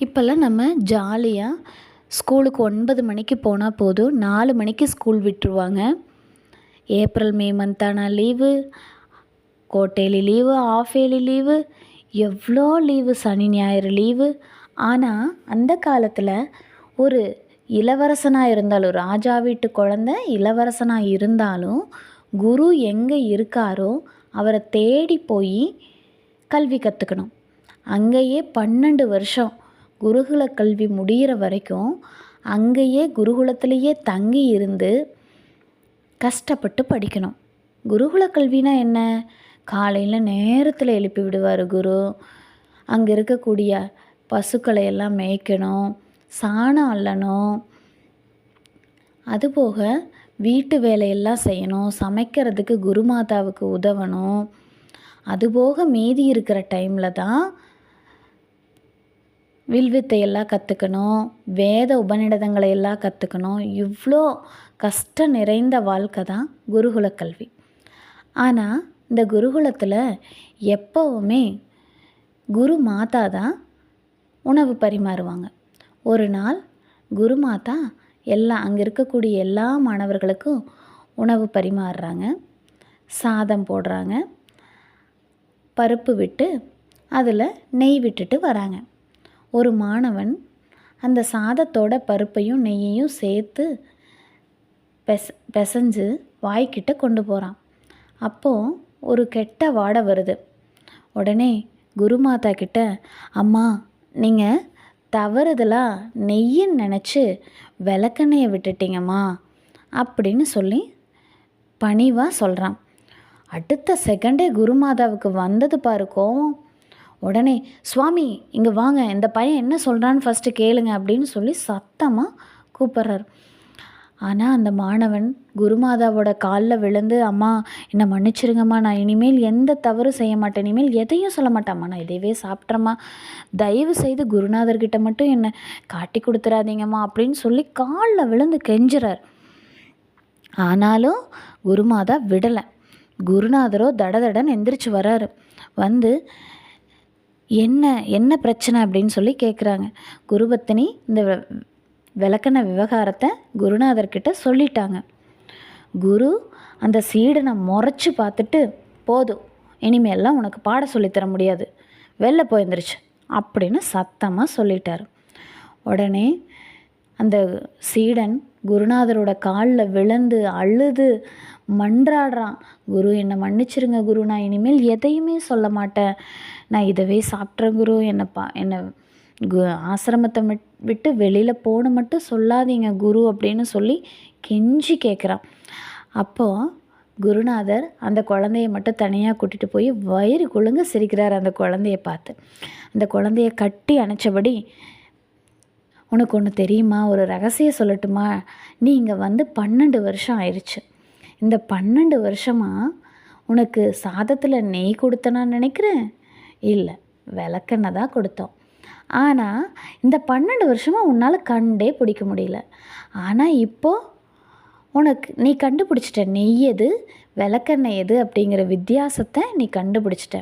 இப்போல்லாம் நம்ம ஜாலியாக ஸ்கூலுக்கு ஒன்பது மணிக்கு போனால் போதும். நாலு மணிக்கு ஸ்கூல் விட்டுருவாங்க. ஏப்ரல் மே மந்தானா லீவு? கோட்டையிலி லீவு ஆஃபேலி லீவு? எவ்வளோ லீவு? சனி ஞாயிறு லீவு? ஆனால் அந்த காலத்தில் ஒரு இளவரசனாக இருந்தாலும் ராஜா வீட்டு குழந்த இளவரசனாக இருந்தாலும் குரு எங்கே இருக்காரோ அவரை தேடி போய் கல்வி கற்றுக்கணும் அங்கேயே பன்னெண்டு வருஷம் குருகுல கல்வி முடிகிற வரைக்கும் அங்கேயே குருகுலத்திலேயே தங்கி இருந்து கஷ்டப்பட்டு படிக்கணும். குருகுல கல்வினா என்ன? காலையில் நேரத்தில் எழுப்பி விடுவார் குரு. அங்கே இருக்கக்கூடிய பசுக்களை எல்லாம் மேய்க்கணும் சாணம் அள்ளணும் அதுபோக வீட்டு வேலையெல்லாம் செய்யணும் சமைக்கிறதுக்கு குருமாதாவுக்கு உதவணும். அதுபோக மீதி இருக்கிற டைமில் தான் வில்வித்தையெல்லாம் கற்றுக்கணும் வேத உபநிடதங்களை எல்லாம் கற்றுக்கணும் இவ்வளோ கஷ்டம் நிறைந்த வாழ்க்கை தான் குருகுல கல்வி. ஆனால் இந்த குருகுலத்தில் எப்போவுமே குரு மாதா தான் உணவு பரிமாறுவாங்க. ஒரு நாள் குரு மாதா எல்லா அங்கே இருக்கக்கூடிய எல்லா மாணவர்களுக்கும் உணவு பரிமாறுறாங்க. சாதம் போடுறாங்க. பருப்பு விட்டு அதில் நெய் விட்டுட்டு வராங்க. ஒரு மாணவன் அந்த சாதத்தோட பருப்பையும் நெய்யையும் சேர்த்து பெச பெசஞ்சு வாய்க்கிட்ட கொண்டு போகிறான் அப்போது ஒரு கெட்ட வாடை வருது. உடனே குருமாதா கிட்ட அம்மா நீங்கள் தவறுதலாக நெய்யன்னு நினச்சி விளக்கெண்ணையை விட்டுட்டீங்கம்மா அப்படின்னு சொல்லி பணிவாக சொல்கிறான் அடுத்த செகண்டே குருமாதாவுக்கு வந்தது பாரு கோவம். உடனே சுவாமி இங்கே வாங்க இந்த பையன் என்ன சொல்கிறான்னு ஃபஸ்ட்டு கேளுங்க அப்படின்னு சொல்லி சத்தமாக கூப்பிட்றாரு. ஆனால் அந்த மாணவன் குருமாதாவோட காலில் விழுந்து அம்மா என்னை மன்னிச்சிருங்கம்மா நான் இனிமேல் எந்த தவறும் செய்ய மாட்டேன் இனிமேல் எதையும் சொல்ல மாட்டேம்மா நான் இதையவே சாப்பிட்றேம்மா தயவு செய்து குருநாதர்கிட்ட மட்டும் என்னை காட்டி கொடுத்துறாதீங்கம்மா அப்படின்னு சொல்லி காலில் விழுந்து கெஞ்சுறார். ஆனாலும் குருமாதா விடலை. குருநாதரோ தடதடன் எந்திரிச்சு வராரு. வந்து என்ன என்ன பிரச்சனை அப்படின்னு சொல்லி கேட்குறாங்க குருபத்தினி இந்த விளக்கண விவகாரத்தை குருநாதர்கிட்ட சொல்லிட்டாங்க. குரு அந்த சீடனை முறைச்சி பார்த்துட்டு போதும். இனிமேல்லாம் உனக்கு பாட சொல்லித்தர முடியாது. வெளில போயிருந்துருச்சு அப்படின்னு சத்தமாக சொல்லிட்டார். உடனே அந்த சீடன் குருநாதரோட காலில் விழுந்து அழுது மன்றாடுறான். குரு என்னை மன்னிச்சிருங்க குரு. நான் இனிமேல் எதையுமே சொல்ல மாட்டேன். நான் இதவே சாப்பிட்றேன் குரு. என்னை பா என்னை கு ஆசிரமத்தை விட்டு வெளியில் போன மட்டும் சொல்லாதீங்க குரு அப்படின்னு சொல்லி கெஞ்சி கேட்குறான் அப்போது குருநாதர் அந்த குழந்தைய மட்டும் தனியாக கூட்டிகிட்டு போய் வயிறு குழுங்க சிரிக்கிறார் அந்த குழந்தைய பார்த்து. அந்த குழந்தைய கட்டி அணைச்சபடி உனக்கு ஒன்று தெரியுமா? ஒரு ரகசியம் சொல்லட்டுமா? நீ இங்கே வந்து பன்னெண்டு வருஷம் ஆயிடுச்சு இந்த பன்னெண்டு வருஷமாக உனக்கு சாதத்தில் நெய் கொடுத்தனான்னு நினைக்கிறேன்? இல்லை விளக்கெண்ணெய் தான் கொடுத்தோம். ஆனால் இந்த பன்னெண்டு வருஷமாக உன்னால் கண்டே பிடிக்க முடியல. ஆனால் இப்போது உனக்கு நீ கண்டுபிடிச்சிட்ட நெய் எது விளக்கெண்ணெய் எது அப்படிங்கிற வித்தியாசத்தை நீ கண்டுபிடிச்சிட்ட.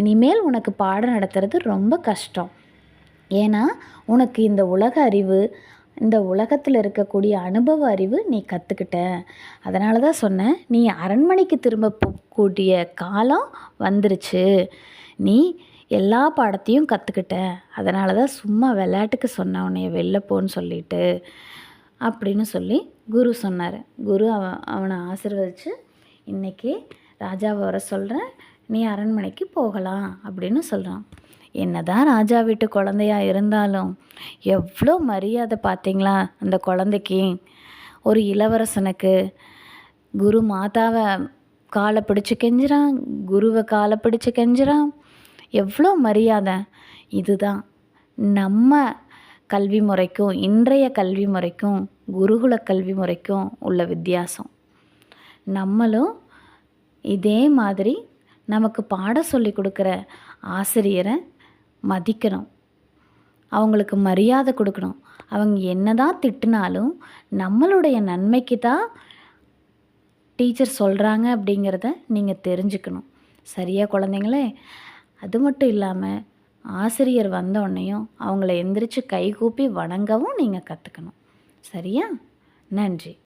இனிமேல் உனக்கு பாடம் நடத்துறது ரொம்ப கஷ்டம். ஏன்னா உனக்கு இந்த உலக அறிவு இந்த உலகத்தில் இருக்கக்கூடிய அனுபவ அறிவு நீ கற்றுக்கிட்ட அதனால தான் சொன்னேன் நீ அரண்மனைக்கு திரும்ப போகக்கூடிய காலம் வந்துருச்சு. நீ எல்லா பாடத்தையும் கற்றுக்கிட்ட அதனால தான் சும்மா விளையாட்டுக்கு சொன்ன உன்னைய வெளில போன்னு சொல்லிட்டு அப்படின்னு சொல்லி குரு சொன்னார். குரு அவன் அவனை ஆசிர்வதித்து இன்றைக்கி ராஜாவை வர சொல்கிறேன் நீ அரண்மனைக்கு போகலாம் அப்படின்னு சொல்கிறான் என்னதான் ராஜா வீட்டு குழந்தையா இருந்தாலும் எவ்வளோ மரியாதை பார்த்தீங்களா அந்த குழந்தைக்கு? ஒரு இளவரசனுக்கு. குரு மாதாவை காலை பிடிச்சு கெஞ்சுறான் குருவை காலை பிடிச்சு கெஞ்சுறான். எவ்வளோ மரியாதை. இதுதான். நம்ம கல்வி முறைக்கும் இன்றைய கல்வி முறைக்கும் குருகுல கல்வி முறைக்கும் உள்ள வித்தியாசம். நம்மளும் இதே மாதிரி நமக்கு பாடம் சொல்லி கொடுக்குற ஆசிரியரை மதிக்கணும். அவங்களுக்கு மரியாதை கொடுக்கணும். அவங்க என்ன தான் திட்டினாலும் நம்மளுடைய நன்மைக்கு தான் டீச்சர் சொல்கிறாங்க அப்படிங்கிறத நீங்கள் தெரிஞ்சுக்கணும். சரியா குழந்தைங்களே? அது மட்டும் இல்லாமல் ஆசிரியர் வந்தோடனையும் அவங்கள எந்திரிச்சு கைகூப்பி வணங்கவும் நீங்கள் கற்றுக்கணும் சரியா? நன்றி.